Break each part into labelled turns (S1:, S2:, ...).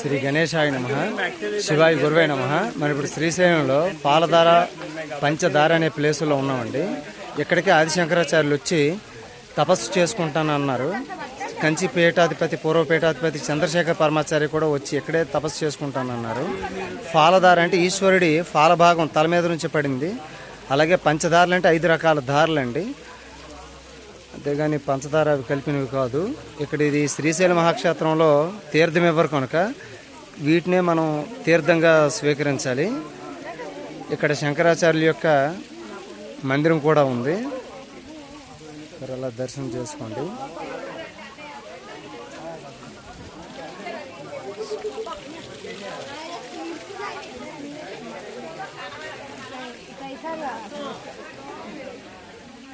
S1: శ్రీ గణేశాయ నమ. శివాయి గురువై నమ. మరి ఇప్పుడు శ్రీశైలంలో పాలధార పంచదార అనే ప్లేసులో ఉన్నామండి. ఇక్కడికి ఆదిశంకరాచార్యులు వచ్చి తపస్సు చేసుకుంటానన్నారు. కంచి పీఠాధిపతి పూర్వ పీఠాధిపతి చంద్రశేఖర పరమాచార్య కూడా వచ్చి ఇక్కడే తపస్సు చేసుకుంటానన్నారు. ఫాలధార అంటే ఈశ్వరుడి ఫాలభాగం తల మీద నుంచి పడింది. అలాగే పంచదారలు అంటే ఐదు రకాల దారులండి అంతేగాని పంచదార అవి కలిపినవి కాదు. ఇక్కడ ఇది శ్రీశైల మహాక్షేత్రంలో తీర్థం ఇవ్వరు కనుక వీటినే మనం తీర్థంగా స్వీకరించాలి. ఇక్కడ శంకరాచార్యుల యొక్క మందిరం కూడా ఉంది. మరి అలా దర్శనం చేసుకోండి.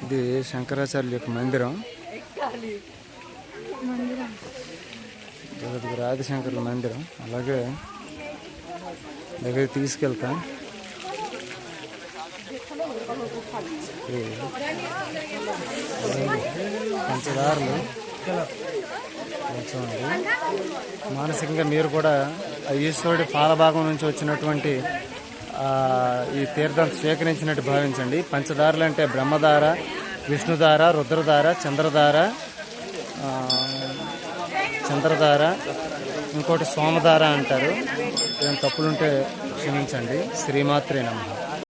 S1: ఇది శంకరాచార్యుల యొక్క మందిరం. జగద్గురు ఆదిశంకరుల మందిరం. అలాగే దగ్గర తీసుకెళ్తా. పంచదారులు. మానసికంగా మీరు కూడా ఆ ఈశ్వరుడి పాలభాగం నుంచి వచ్చినటువంటి ఈ తీర్థం స్వీకరించినట్టు భావించండి. పంచదారులు అంటే బ్రహ్మధార విష్ణుధార రుద్రధార చంద్రధార చంద్రధార ఇంకోటి సోమధార అంటారు. ఏం తప్పులుంటే క్షమించండి. శ్రీమాత్రే నమ.